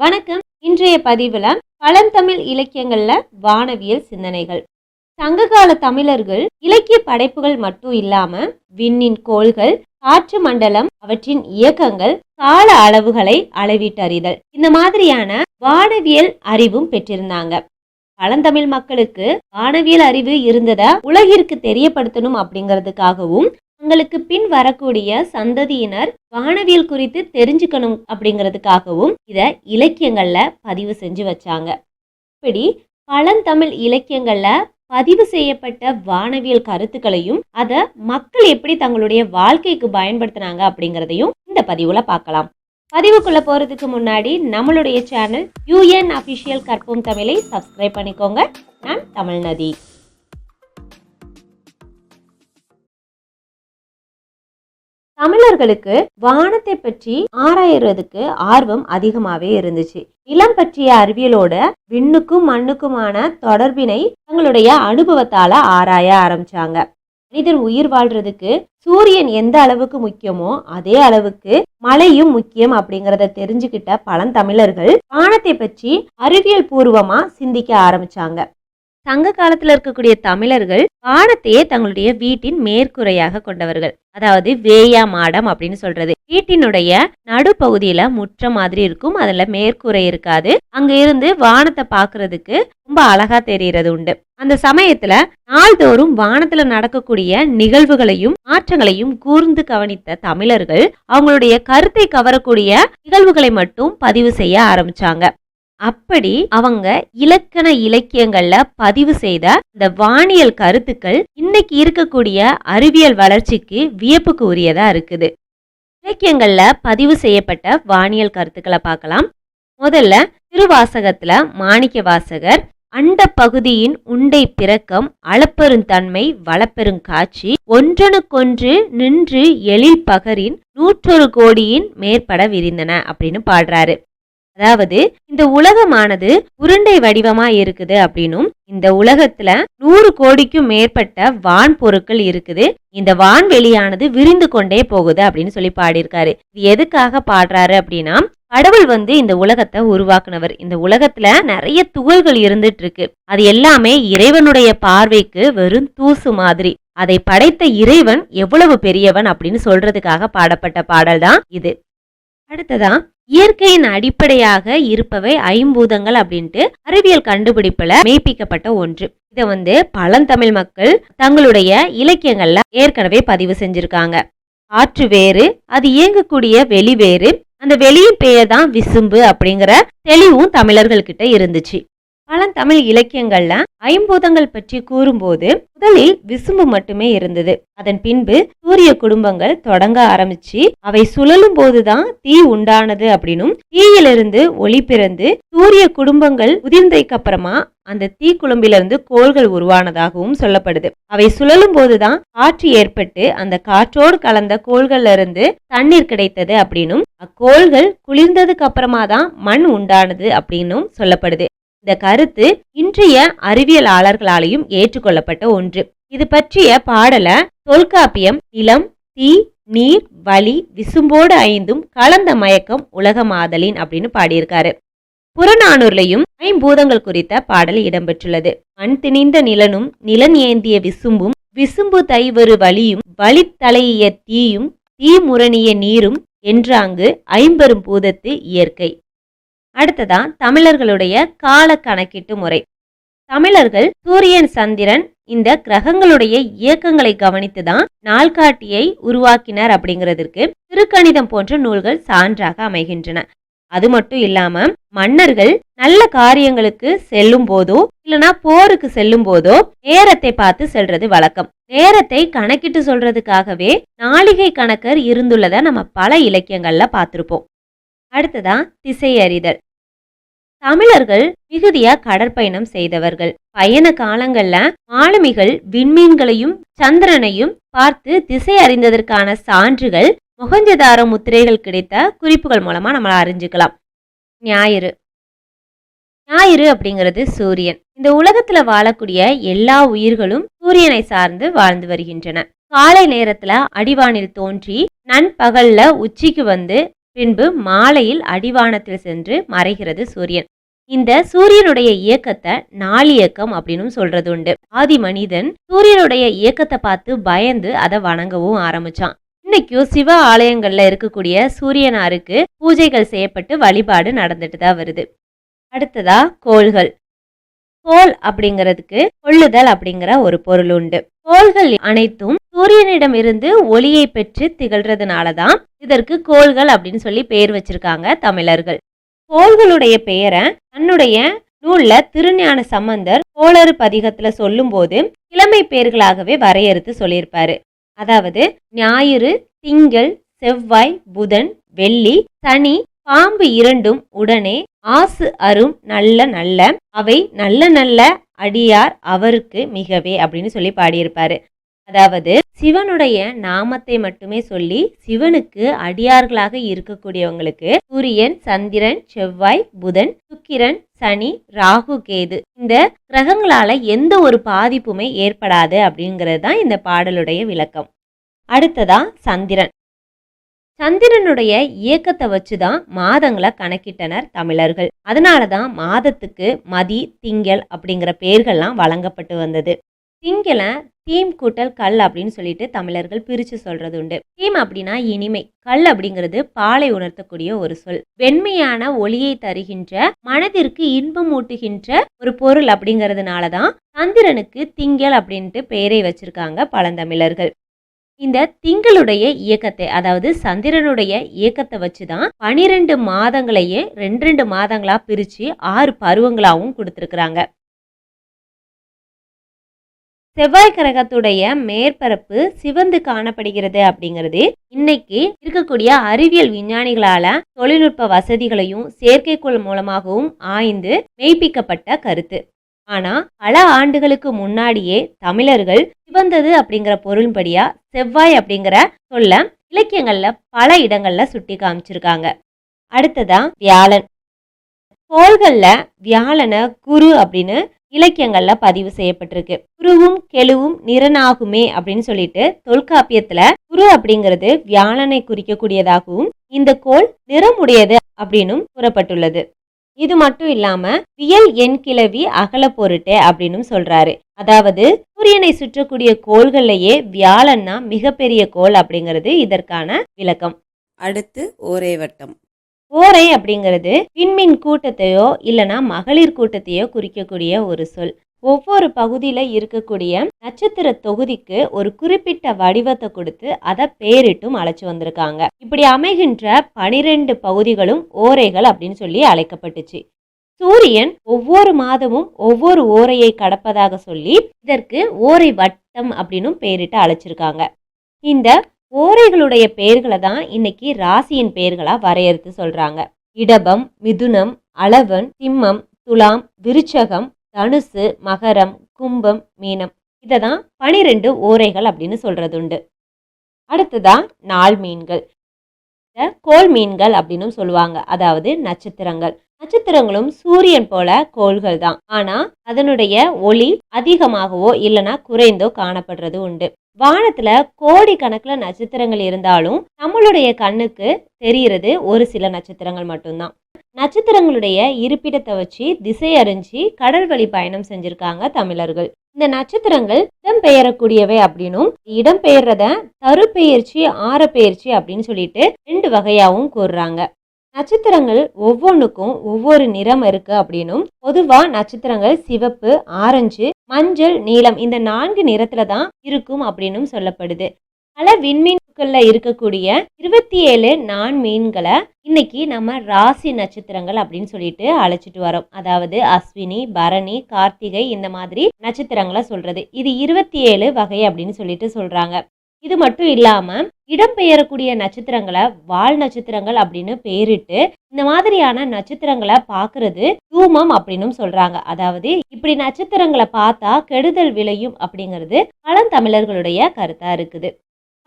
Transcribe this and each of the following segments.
வணக்கம். இன்றைய பதிவில் பழந்தமிழ் இலக்கியங்கள்ல வானவியல் சிந்தனைகள். சங்ககால தமிழர்கள் இலக்கிய படைப்புகள் மட்டும் இல்லாம விண்ணின் கோள்கள் காற்று மண்டலம் அவற்றின் இயக்கங்கள் கால அளவுகளை அளவீட்டறிதல். இந்த மாதிரியான வானவியல் அறிவும் பெற்றிருந்தாங்க. பழந்தமிழ் மக்களுக்கு வானவியல் அறிவு இருந்ததை உலகிற்கு தெரியப்படுத்தணும் அப்படிங்கிறதுக்காகவும் தங்களுக்கு பின் வரக்கூடிய சந்ததியினர் வானவியல் குறித்து தெரிஞ்சுக்கணும் அப்படிங்கிறதுக்காகவும் இதை இலக்கியங்கள்ல பதிவு செஞ்சு வச்சாங்க. இப்படி பழந்தமிழ் இலக்கியங்கள்ல பதிவு செய்யப்பட்ட வானவியல் கருத்துக்களையும் அதை மக்கள் எப்படி தங்களுடைய வாழ்க்கைக்கு பயன்படுத்தினாங்க அப்படிங்கிறதையும் இந்த பதிவுல பார்க்கலாம். பதிவுக்குள்ள போறதுக்கு முன்னாடி நம்மளுடைய சேனல் யூஎன் அபிஷியல் கற்போம் தமிழை சப்ஸ்கிரைப் பண்ணிக்கோங்க. நான் தமிழ்நதி தமிழர்களுக்கு வானத்தை பற்றி ஆராயறதுக்கு ஆர்வம் அதிகமாவே இருந்துச்சு. நிலம் பற்றிய அறிவியலோட விண்ணுக்கும் மண்ணுக்குமான தொடர்பினை தங்களுடைய அனுபவத்தால ஆராய ஆரம்பிச்சாங்க. மனிதன் உயிர் வாழ்றதுக்கு சூரியன் எந்த அளவுக்கு முக்கியமோ அதே அளவுக்கு மழையும் முக்கியம் அப்படிங்கிறத தெரிஞ்சுக்கிட்ட பழந்தமிழர்கள் வானத்தை பற்றி அறிவியல் பூர்வமா சிந்திக்க ஆரம்பிச்சாங்க. சங்க காலத்தில் இருக்கக்கூடிய தமிழர்கள் வானத்தையே தங்களுடைய வீட்டின் மேற்கூரையாக கொண்டவர்கள். அதாவது வேயா மாடம் அப்படின்னு சொல்றது. வீட்டினுடைய நடுப்பகுதியில முற்ற மாதிரி இருக்கும். அதுல மேற்கூரை இருக்காது. அங்க இருந்து வானத்தை பாக்குறதுக்கு ரொம்ப அழகா தெரியறது உண்டு. அந்த சமயத்துல நாள்தோறும் வானத்துல நடக்கக்கூடிய நிகழ்வுகளையும் மாற்றங்களையும் கூர்ந்து கவனித்த தமிழர்கள் அவங்களுடைய கருத்தை கவரக்கூடிய நிகழ்வுகளை மட்டும் பதிவு செய்ய ஆரம்பிச்சாங்க. அப்படி அவங்க இலக்கண இலக்கியங்கள்ல பதிவு செய்த இந்த வானியல் கருத்துக்கள் இன்னைக்கு இருக்கக்கூடிய அறிவியல் வளர்ச்சிக்கு வியப்புக்கு உரியதா இருக்குது. இலக்கியங்கள்ல பதிவு செய்யப்பட்ட வானியல் கருத்துக்களை பார்க்கலாம். முதல்ல திருவாசகத்துல மாணிக்க வாசகர் அண்ட பகுதியின் உண்டை பிறக்கம் அளப்பெருந்தன்மை வளப்பெரும் காட்சி ஒன்றனுக்கொன்று நின்று எழில் பகரின் நூற்றொரு கோடியின் மேற்பட விரிந்தன அப்படின்னு பாடுறாரு. அதாவது இந்த உலகமானது உருண்டை வடிவமா இருக்குது அப்படின்னும் இந்த உலகத்துல நூறு கோடிக்கும் மேற்பட்ட வான் பொருட்கள் இருக்குது. இந்த வான்வெளியானது விரிந்து கொண்டே போகுது அப்படின்னு சொல்லி பாடியிருக்காரு. இது எதுக்காக பாடுறாரு அப்படின்னா கடவுள் வந்து இந்த உலகத்தை உருவாக்குனவர். இந்த உலகத்துல நிறைய துகள்கள் இருந்துட்டு இருக்கு அது எல்லாமே இறைவனுடைய பார்வைக்கு வெறும் தூசு மாதிரி. அதை படைத்த இறைவன் எவ்வளவு பெரியவன் அப்படின்னு சொல்றதுக்காக பாடப்பட்ட பாடல் தான் இது. அடுத்ததான் இயற்கையின் அடிப்படையாக இருப்பவை ஐம்பூதங்கள் அப்படின்ட்டு அறிவியல் கண்டுபிடிப்புல மெய்ப்பிக்கப்பட்ட ஒன்று. இதை வந்து பழந்தமிழ் மக்கள் தங்களுடைய இலக்கியங்கள்ல ஏற்கனவே பதிவு செஞ்சிருக்காங்க. காற்று வேறு அது இயங்கக்கூடிய வெளி வேறு அந்த வெளியின் பெயர் தான் விசும்பு அப்படிங்கிற தெளிவும் தமிழர்கள் கிட்ட இருந்துச்சு. பழந்தமிழ் இலக்கியங்கள்ல ஐம்பூதங்கள் பற்றி கூறும்போது முதலில் விசும்பு மட்டுமே இருந்தது. அதன் பின்பு சூரிய குடும்பங்கள் தொடங்க ஆரம்பிச்சு அவை சுழலும் போதுதான் தீ உண்டானது அப்படின்னும் தீயிலிருந்து ஒளி பிறந்து சூரிய குடும்பங்கள் உதிர்ந்ததுக்கு அப்புறமா அந்த தீ குழம்பிலிருந்து கோள்கள் உருவானதாகவும் சொல்லப்படுது. அவை சுழலும் போதுதான் காற்று ஏற்பட்டு அந்த காற்றோடு கலந்த கோள்கள்ல இருந்து தண்ணீர் கிடைத்தது அப்படின்னும் அக்கோள்கள் குளிர்ந்ததுக்கு அப்புறமா தான் மண் உண்டானது அப்படின்னும் சொல்லப்படுது. இந்த கருத்து இன்றைய அறிவியலாளர்களாலையும் ஏற்றுக்கொள்ளப்பட்ட ஒன்று. இது பற்றிய பாடல தொல்காப்பியம் நிலம் தீ நீர் வலி விசும்போடு ஐந்தும் கலந்த மயக்கம் உலகமாதலின் அப்படின்னு பாடியிருக்காரு. புறநானூர்லையும் ஐம்பூதங்கள் குறித்த பாடல் இடம்பெற்றுள்ளது. மண் திணிந்த நிலனும் நிலன் ஏந்திய விசும்பும் விசும்பு தைவரு வலியும் வலித்தலையிய தீயும் தீமுரணிய நீரும் என்றாங்கு ஐம்பெரும் பூதத்து இயற்கை. அடுத்ததான் தமிழர்களுடைய கால கணக்கீட்டு முறை. தமிழர்கள் சூரியன் சந்திரன் இந்த கிரகங்களுடைய இயக்கங்களை கவனித்து தான் நாள்காட்டியை உருவாக்கினர் அப்படிங்கிறதுக்கு திருக்கணிதம் போன்ற நூல்கள் சான்றாக அமைகின்றன. அது மட்டும் இல்லாம மன்னர்கள் நல்ல காரியங்களுக்கு செல்லும் போதோ இல்லனா போருக்கு செல்லும் போதோ நேரத்தை பார்த்து செல்றது வழக்கம். நேரத்தை கணக்கிட்டு சொல்றதுக்காகவே நாளிகை கணக்கர் இருந்துள்ளத நம்ம பல இலக்கியங்கள்ல பார்த்திருப்போம். அடுத்ததான் திசை அறிதல் தமிழர்கள் மிகுதியா கடற்பயணம் செய்தவர்கள். பயண காலங்கள்ல மாலுமிகள் விண்மீன்களையும் சந்திரனையும் பார்த்து திசை அறிந்ததற்கான சான்றுகள் முகஞ்சதார முத்திரைகள் கிடைத்த குறிப்புகள் மூலமா நம்ம அறிஞ்சுக்கலாம். ஞாயிறு. ஞாயிறு அப்படிங்கிறது சூரியன். இந்த உலகத்துல வாழக்கூடிய எல்லா உயிர்களும் சூரியனை சார்ந்து வாழ்ந்து வருகின்றன. காலை நேரத்துல அடிவானில் தோன்றி நண்பகல்ல உச்சிக்கு வந்து பின்பு மாலையில் அடிவானத்தில் சென்று மறைகிறது சூரியன். இந்த சூரியனுடைய இயக்கத்தை நாளியக்கம் அப்படின்னு சொல்றது உண்டு. ஆதி மனிதன் சூரியனுடைய இயக்கத்தை பார்த்து பயந்து அதை வணங்கவும் ஆரம்பிச்சான். இன்னைக்கும் சிவ ஆலயங்கள்ல இருக்கக்கூடிய சூரியனாருக்கு பூஜைகள் செய்யப்பட்டு வழிபாடு நடந்துட்டு தான் வருது. அடுத்ததா கோள்கள். கோள் அப்படிங்கிறதுக்கு கொள்ளுதல் அப்படிங்கிற ஒரு பொருள் உண்டு. கோள்கள் அனைத்தும் சூரியனிடம் இருந்து ஒளியை பெற்று திகழ்றதுனால தான் இதற்கு கோள்கள் அப்படின்னு சொல்லி பெயர் வச்சிருக்காங்க தமிழர்கள். கோள்களுடைய பெயரை தன்னுடைய நூல்ல திருஞான சம்பந்தர் கோளறு பதிகத்துல சொல்லும்போது கிழமை பெயர்களாகவே வரையறுத்து சொல்லியிருப்பாரு. அதாவது ஞாயிறு திங்கள் செவ்வாய் புதன் வெள்ளி சனி பாம்பு இரண்டும் உடனே ஆசு அரும் நல்ல நல்ல அவை நல்ல நல்ல அடியார் அவருக்கு மிகவே அப்படின்னு சொல்லி பாடியிருப்பாரு. அதாவது சிவனுடைய நாமத்தை மட்டுமே சொல்லி சிவனுக்கு அடியார்களாக இருக்கக்கூடியவங்களுக்கு சூரியன் சந்திரன் செவ்வாய் புதன் சுக்கிரன் சனி ராகு கேது இந்த கிரகங்களால எந்த ஒரு பாதிப்புமே ஏற்படாது அப்படிங்கிறது தான் இந்த பாடலுடைய விளக்கம். அடுத்ததா சந்திரன். சந்திரனுடைய இயக்கத்தை வச்சு தான் மாதங்களை கணக்கிட்டனர் தமிழர்கள். அதனால தான் மாதத்துக்கு மதி திங்கள் அப்படிங்கிற பெயர்கள்லாம் வழங்கப்பட்டு வந்தது. திங்களை டீம் கூட்டல் கல் அப்படின்னு சொல்லிட்டு தமிழர்கள் பிரித்து சொல்றது உண்டு. டீம் அப்படின்னா இனிமை. கல் அப்படிங்கிறது பாலை உணர்த்தக்கூடிய ஒரு சொல். வெண்மையான ஒளியை தருகின்ற மனதிற்கு இன்பம் ஊட்டுகின்ற ஒரு பொருள் அப்படிங்கிறதுனால தான் சந்திரனுக்கு திங்கள் அப்படின்ட்டு பெயரை வச்சிருக்காங்க பழந்தமிழர்கள். இந்த திங்களுடைய இயக்கத்தை அதாவது சந்திரனுடைய இயக்கத்தை வச்சு தான் பனிரெண்டு மாதங்களையே ரெண்டு ரெண்டு மாதங்களா பிரித்து ஆறு பருவங்களாகவும் கொடுத்துருக்குறாங்க. செவ்வாய் கிரகத்துடைய மேற்பரப்பு சிவந்து காணப்படுகிறது அப்படிங்கிறது. இன்னைக்கு இருக்கக்கூடிய அறிவியல் விஞ்ஞானிகளால தொழில்நுட்ப வசதிகளையும் செயற்கைக்கோள் மூலமாகவும் ஆய்ந்து மெய்ப்பிக்கப்பட்ட கருத்து. ஆனா பல ஆண்டுகளுக்கு முன்னாடியே தமிழர்கள் சிவந்தது அப்படிங்கிற பொருள்படியா செவ்வாய் அப்படிங்கிற சொல்ல இலக்கியங்கள்ல பல இடங்கள்ல சுட்டி காமிச்சிருக்காங்க. அடுத்ததான் வியாழன். கோள்கள்ல வியாழனை குரு அப்படின்னு இலக்கியங்கள்ல பதிவு செய்யப்பட்டிருக்கு. குருவும் கெழுவும் நிறனாகுமே அப்படின்னு சொல்லிட்டு தொல்காப்பியத்துல குரு அப்படிங்கிறது வியாழனை குறிக்கக்கூடியதாகவும் இந்த கோள் நிறமுடையது அப்படின்னும் கூறப்பட்டுள்ளது. இது மட்டும் இல்லாம வியல் எண் கிளவி அகல பொருட்டே அப்படின்னு சொல்றாரு. அதாவது சூரியனை சுற்றக்கூடிய கோள்கள்லயே வியாழன்னா மிகப்பெரிய கோள் அப்படிங்கிறது இதற்கான விளக்கம். அடுத்து ஒரே வட்டம். ஓரை அப்படிங்கிறது விண்மீன் கூட்டத்தையோ இல்லைன்னா மகளிர் கூட்டத்தையோ குறிக்கக்கூடிய ஒரு சொல். ஒவ்வொரு பகுதியில் இருக்கக்கூடிய நட்சத்திர தொகுதிக்கு ஒரு குறிப்பிட்ட வடிவத்தை கொடுத்து அதை பேரிட்டும் அழைச்சி வந்திருக்காங்க. இப்படி அமைகின்ற பனிரெண்டு பகுதிகளும் ஓரைகள் அப்படின்னு சொல்லி அழைக்கப்பட்டுச்சு. சூரியன் ஒவ்வொரு மாதமும் ஒவ்வொரு ஓரையை கடப்பதாக சொல்லி இதற்கு ஓரை வட்டம் அப்படின்னு பேரிட்டு அழைச்சிருக்காங்க. இந்த ஓரைகளுடைய பெயர்களை தான் இன்னைக்கு ராசியின் பெயர்களா வரையறுத்து சொல்றாங்க. இடபம் மிதுனம் அளவன் சிம்மம் துலாம் விருச்சகம் தனுசு மகரம் கும்பம் மீனம். இதை தான் பனிரெண்டு ஓரைகள் அப்படின்னு சொல்கிறது உண்டு அடுத்ததா நாள் மீன்கள். கோல் கோள் மீன்கள் அப்படின்னு சொல்லுவாங்க. அதாவது நட்சத்திரங்கள். நட்சத்திரங்களும் சூரியன் போல கோள்கள் தான் ஆனா அதனுடைய ஒளி அதிகமாகவோ இல்லைன்னா குறைந்தோ காணப்படுறது உண்டு. வானத்துல கோடி கணக்குல நட்சத்திரங்கள் இருந்தாலும் நம்மளுடைய கண்ணுக்கு தெரியறது ஒரு சில நட்சத்திரங்கள் மட்டும்தான். நட்சத்திரங்களுடைய இருப்பிடத்தை வச்சு திசை அறிஞ்சு கடல் வழி பயணம் செஞ்சிருக்காங்க தமிழர்கள். இந்த நட்சத்திரங்கள் இடம்பெயரக்கூடியவை அப்படின்னும் இடம்பெயர்றத தருப்பெயர்ச்சி ஆரப்பெயர்ச்சி அப்படின்னு சொல்லிட்டு ரெண்டு வகையாகவும் கூறுறாங்க. நட்சத்திரங்கள் ஒவ்வொன்றுக்கும் ஒவ்வொரு நிறம் இருக்கு அப்படின்னும் பொதுவா நட்சத்திரங்கள் சிவப்பு ஆரஞ்சு மஞ்சள் நீலம் இந்த நான்கு நிறத்துல தான் இருக்கும் அப்படின்னும் சொல்லப்படுது. பல விண்மீன்கள்ல இருக்கக்கூடிய இருபத்தி ஏழு நான் மீன்களை இன்னைக்கு நம்ம ராசி நட்சத்திரங்கள் அப்படின்னு சொல்லிட்டு அழைச்சிட்டு வரோம். அதாவது அஸ்வினி பரணி கார்த்திகை இந்த மாதிரி நட்சத்திரங்களை சொல்றது. இது இருபத்தி ஏழு வகை அப்படின்னு சொல்லிட்டு சொல்றாங்க. இது மட்டும் இல்லாம இடம்பெயரக்கூடிய நட்சத்திரங்களை வால் நட்சத்திரங்கள் அப்படின்னு பெயரிட்டு இந்த மாதிரியான நட்சத்திரங்களை பார்க்கறது தூமம் அப்படின்னும் சொல்றாங்க. அதாவது இப்படி நட்சத்திரங்களை பார்த்தா கெடுதல் விளையும் அப்படிங்கிறது பழந்தமிழர்களுடைய கருத்தா இருக்குது.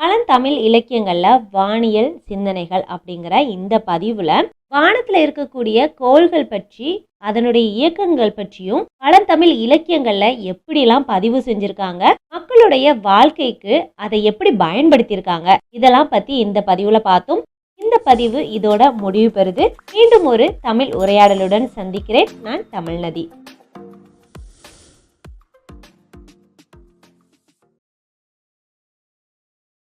பழந்தமிழ் இலக்கியங்கள்ல வானியல் சிந்தனைகள் அப்படிங்கிற இந்த பதிவுல வானத்துல இருக்கக்கூடிய கோள்கள் பற்றி அதனுடைய இயக்கங்கள் பற்றியும் பழந்தமிழ் இலக்கியங்கள்ல எப்படிலாம் பதிவு செஞ்சிருக்காங்க அவங்களுடைய வாழ்க்கைக்கு அதை எப்படி பயன்படுத்தியிருக்காங்க? இதெல்லாம் பத்தி இந்த பதிவுல பார்த்தோம். இந்த பதிவு இதோட முடிவு பெறுது. மீண்டும் ஒரு தமிழ் உரையாடலுடன் சந்திக்கிறேன். நான் தமிழ்நதி